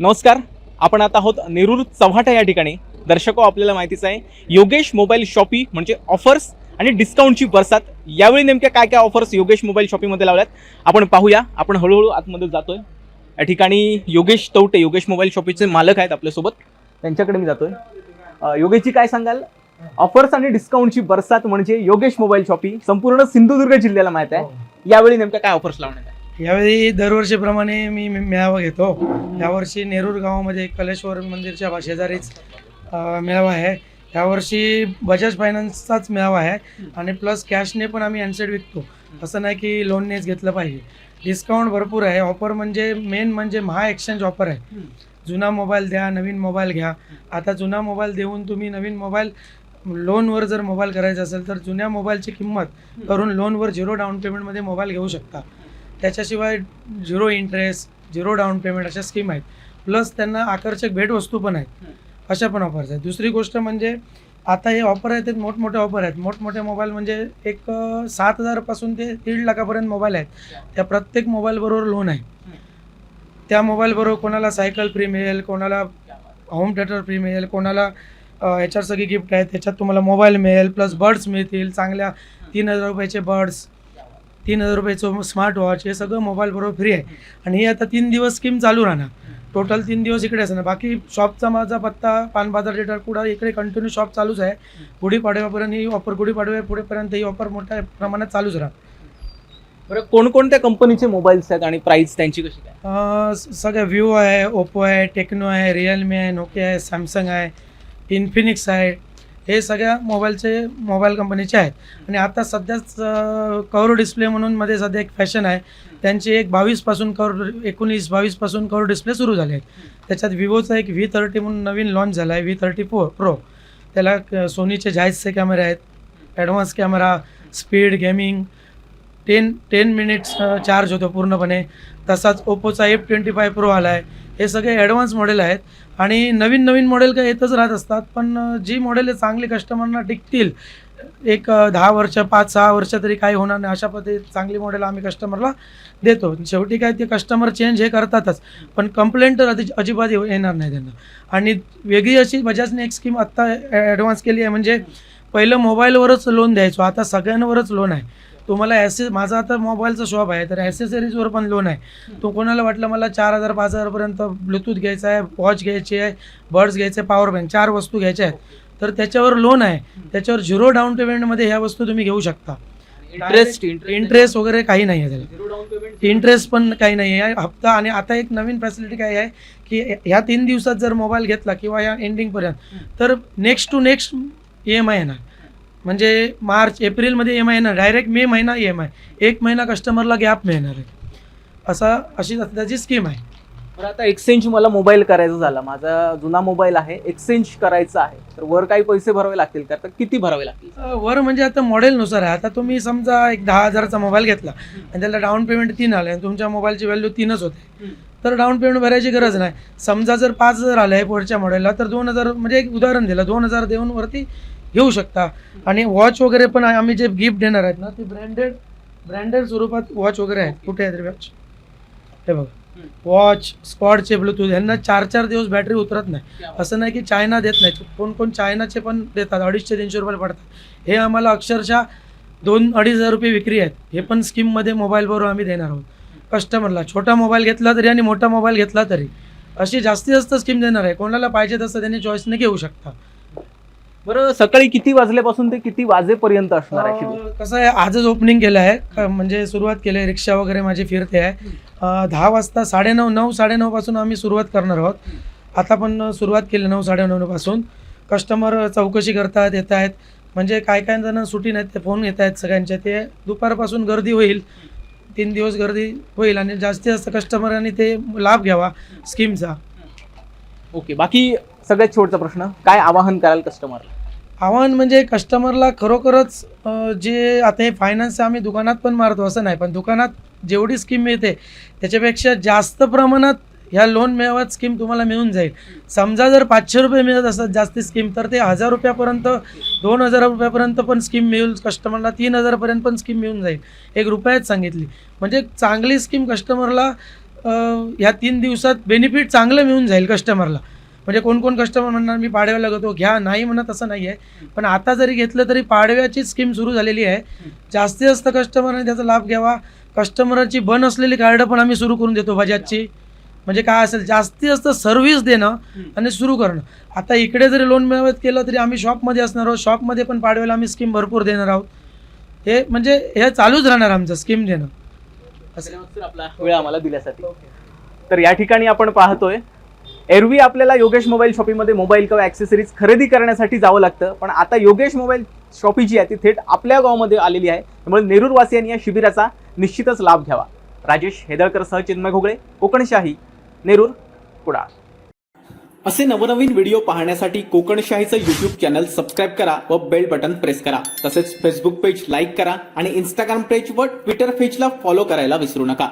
नमस्कार आपण आता आहोत नेरूर चव्हाटा या ठिकाणी. दर्शको आपल्याला माहितीच आहे योगेश मोबाईल शॉपी म्हणजे ऑफर्स आणि डिस्काउंटची बरसात. यावेळी नेमक्या काय काय ऑफर्स योगेश मोबाईल शॉपीमध्ये लावल्यात आपण पाहूया. आपण हळूहळू आतमध्ये जातोय. या ठिकाणी योगेश तवटे योगेश मोबाईल शॉपीचे मालक आहेत आपल्यासोबत. त्यांच्याकडे मी जातोय. योगेशजी काय सांगाल? ऑफर्स आणि डिस्काउंटची बरसात म्हणजे योगेश मोबाईल शॉपी संपूर्ण सिंधुदुर्ग जिल्ह्याला माहीत आहे. यावेळी नेमक्या काय ऑफर्स लावण्यात यावेळी दरवर्षीप्रमाणे मी मेळावा घेतो. यावर्षी नेरूर गावामध्ये कलेश्वर मंदिरच्या शेजारीच मेळावा आहे. यावर्षी बजाज फायनान्सचाच मेळावा आहे आणि प्लस कॅशने पण आम्ही हँडसेट विकतो. असं नाही की लोननेच घेतलं पाहिजे. डिस्काउंट भरपूर आहे. ऑफर म्हणजे मेन म्हणजे महा एक्सचेंज ऑफर आहे. जुना मोबाईल द्या नवीन मोबाईल घ्या. आता जुना मोबाईल देऊन तुम्ही नवीन मोबाईल लोनवर जर मोबाईल करायचा असेल तर जुन्या मोबाईलची किंमत करून लोनवर झिरो डाऊन पेमेंटमध्ये मोबाईल घेऊ शकता. त्याच्याशिवाय zero interest zero down payment अशा स्कीम आहेत. प्लस त्यांना आकर्षक भेटवस्तू पण आहेत. अशा पण ऑफर्स आहेत. दुसरी गोष्ट म्हणजे आता हे ऑफर आहेत ते मोठमोठे ऑफर आहेत. मोठमोठे मोबाईल म्हणजे एक सात हजारपासून ते दीड लाखापर्यंत मोबाईल आहेत. त्या प्रत्येक मोबाईलबरोबर लोन आहे. त्या मोबाईलबरोबर कोणाला सायकल फ्री मिळेल कोणाला होम थिएटर फ्री मिळेल कोणाला याच्यावर सगळी गिफ्ट आहेत त्याच्यात तुम्हाला मोबाईल मिळेल प्लस बर्ड्स मिळतील चांगल्या तीन हजार रुपयाचे बर्ड्स तीन हजार रुपयाचं स्मार्ट वॉच हे सगळं मोबाईलबरोबर फ्री आहे. आणि ही आता तीन दिवस स्कीम चालू राहणार. टोटल तीन दिवस इकडे असणार. बाकी शॉपचा माझा पत्ता पान बाजार थिएटर कुठं इकडे कंटिन्यू शॉप चालूच आहे. गुढीपाडव्यापर्यंत ही ऑफर गुढीपाडव्या पुढेपर्यंत ही ऑफर मोठ्या प्रमाणात चालूच राहणार. बरं कोणकोणत्या कंपनीचे मोबाईल्स आहेत आणि प्राइस त्यांची कशी काय? सगळ्या विवो आहे ओप्पो आहे टेक्नो आहे रिअलमी आहे नोकिया आहे सॅमसंग आहे इन्फिनिक्स आहे हे सगळ्या मोबाईलचे मोबाईल कंपनीचे आहेत. आणि आता सध्याच कवर डिस्प्ले म्हणून मध्ये सध्या एक फॅशन आहे. त्यांची एक बावीसपासून कवर एकोणीस बावीसपासून कवर डिस्प्ले सुरू झाले आहेत. त्याच्यात विवोचा एक व्ही थर्टी म्हणून नवीन लॉन्च झाला आहे व्ही थर्टी प्रो प्रो त्याला क- सोनीचे जायजचे कॅमेरे आहेत. Advance camera speed gaming ten ten minutes charge होतो पूर्णपणे. तसाच ओप्पोचा एफ ट्वेंटी फाय प्रो आला आहे हे सगळे ॲडव्हान्स मॉडेल आहेत. आणि नवीन नवीन मॉडेल काय येतच राहत असतात पण जी मॉडेल चांगली कस्टमरना टिकतील. एक दहा वर्ष पाच सहा वर्ष तरी काही होणार नाही अशा पद्धती चांगली मॉडेल आम्ही कस्टमरला देतो. शेवटी काय ते कस्टमर चेंज हे करतातच पण कंप्लेंट तर अजिबात येणार नाही त्यांना. आणि वेगळी अशी बजाजने एक स्कीम आत्ता ॲडव्हान्स केली आहे म्हणजे पहिलं मोबाईलवरच लोन द्यायचो आता सगळ्यांवरच लोन आहे. तुम्हाला ॲसे माझा आता मोबाईलचा शॉप आहे तर ॲसेसरीजवर पण लोन आहे. तो कोणाला वाटलं मला चार हजार पाच हजारपर्यंत ब्लूटूथ घ्यायचा आहे वॉच घ्यायची आहे बर्ड्स घ्यायचे पॉवर बँक चार वस्तू घ्यायच्या आहेत. तर त्याच्यावर लोन आहे. त्याच्यावर झिरो डाऊन पेमेंटमध्ये ह्या वस्तू तुम्ही घेऊ शकता. इंटरेस्ट इंटरेस्ट वगैरे काही नाही आहे त्याला इंटरेस्ट पण काही नाही आहे. हप्ता आणि आता एक नवीन फॅसिलिटी काय आहे की ह्या तीन दिवसात जर मोबाईल घेतला किंवा या एंडिंगपर्यंत तर next to next E M I येणार. म्हणजे मार्च एप्रिलमध्ये एम आय येणार. डायरेक्ट मे महिना एम आय एक महिना कस्टमरला गॅप मिळणार आहे. असा अशी त्याची स्कीम आहे. बरं आता एक्सचेंज मला मोबाईल करायचा झाला. माझा जुना मोबाईल आहे. एक्सचेंज करायचा आहे. तर वर काही पैसे भरावे लागतील का? तर किती भरावे लागतील? अ, वर म्हणजे आता मॉडेलनुसार आहे. आता तुम्ही समजा एक दहा हजारचा मोबाईल घेतला आणि त्याला डाऊन पेमेंट तीन आलं आणि तुमच्या मोबाईलची व्हॅल्यू तीनच होते. तर डाऊन पेमेंट भरायची गरज नाही. समजा जर पाच हजार आलं आहे पुढच्या मॉडेलला तर दोन हजार म्हणजे एक उदाहरण दिलं. दोन हजार देऊन वरती घेऊ शकता. आणि वॉच वगैरे पण. आम्ही जे गिफ्ट देणार आहेत ना ते ब्रँडेड ब्रँडेड स्वरूपात वॉच वगैरे आहेत. कुठे आहेत रे वॉच हे बघा. वॉच स्कॉडचे ब्लूटूथ यांना चार चार दिवस बॅटरी उतरत नाही. असं नाही की चायना देत नाही कोण कोण चायनाचे पण देतात. अडीचशे तीनशे रुपये पडतात. हे आम्हाला अक्षरशः दोन अडीच हजार रुपये विक्री आहेत. हे पण स्कीममध्ये मोबाईलबरोबर आम्ही देणार आहोत. कस्टमरला छोटा मोबाईल घेतला तरी आणि मोठा मोबाईल घेतला तरी अशी जास्तीत जास्त स्कीम देणार आहे. कोणाला पाहिजे तसं त्यांनी चॉईसने घेऊ शकता. बरं सकाळी किती वाजल्यापासून ते किती वाजेपर्यंत असणार आहे? अं, कसं आहे आजच ओपनिंग केलं आहे. क- म्हणजे सुरुवात केली आहे रिक्षा वगैरे माझी फिरते आहे. अं, दहा वाजता साडेनऊ नऊ साडेनऊ पासून आम्ही सुरुवात करणार आहोत. आता पण सुरुवात केली नऊ साडेनऊ पासून. कस्टमर चौकशी करतात येत आहेत. म्हणजे काय काय जण सुटी नाहीत ते फोन येत आहेत सगळ्यांचे. ते दुपारपासून गर्दी होईल. तीन दिवस गर्दी होईल आणि जास्तीत जास्त कस्टमरांनी ते लाभ घ्यावा स्कीमचा ओके बाकी सगळ्यात शेवटचा प्रश्न काय आवाहन कराल कस्टमरला आव्हान म्हणजे कस्टमरला खरोखरच जे आता हे फायनान्स आम्ही दुकानात पण मारतो असं नाही पण दुकानात जेवढी स्कीम मिळते त्याच्यापेक्षा जास्त प्रमाणात ह्या लोन मिळवत स्कीम तुम्हाला मिळून जाईल. समजा जर पाचशे रुपये मिळत असतात जास्ती स्कीम तर ते हजार रुपयापर्यंत दोन हजार रुपयापर्यंत पण स्कीम मिळून कस्टमरला तीन हजारपर्यंत पण स्कीम मिळून जाईल. एक रुपयाच सांगितली. म्हणजे चांगली स्कीम कस्टमरला ह्या तीन दिवसात बेनिफिट चांगलं मिळून जाईल कस्टमरला म्हणजे कोण कोण कस्टमर म्हणणार मी पाडव्याला घेतो घ्या नाही म्हणत असं नाही आहे पण आता जरी घेतलं तरी पाडव्याची स्कीम सुरू झालेली आहे. जास्तीत जास्त कस्टमरने त्याचा लाभ घ्यावा. कस्टमरची बन असलेली कार्ड पण आम्ही सुरू करून देतो बजाजची. म्हणजे काय असेल जास्तीत जास्त सर्व्हिस देणं आणि सुरू करणं. आता इकडे जरी लोन मिळवत केलं तरी आम्ही शॉपमध्ये असणार आहोत. शॉपमध्ये पण पाडव्याला आम्ही स्कीम भरपूर देणार आहोत. हे म्हणजे हे चालूच राहणार आमचं स्कीम देणं. असं आपला वेळ आम्हाला दिल्यासाठी. तर या ठिकाणी आपण पाहतोय एरवी आपल्याला योगेश मोबाईल शॉपीमध्ये मोबाईल किंवा ॲक्सेसरीज खरेदी करण्यासाठी जावं लागतं. पण आता योगेश मोबाईल शॉपी जी आहे ती थेट आपल्या गावामध्ये आलेली आहे. त्यामुळे नेरूरवासियांनी या शिबिराचा निश्चितच लाभ घ्यावा. राजेश हेदळकर सह चिन्मय घोगळे कोकणशाही नेरूर कुडाळ. असे नवनवीन व्हिडिओ पाहण्यासाठी कोकणशाहीचं यूट्यूब चॅनल सबस्क्राईब करा व बेल बटन प्रेस करा. तसेच फेसबुक पेज लाईक करा आणि इंस्टाग्राम पेज व ट्विटर पेजला फॉलो करायला विसरू नका.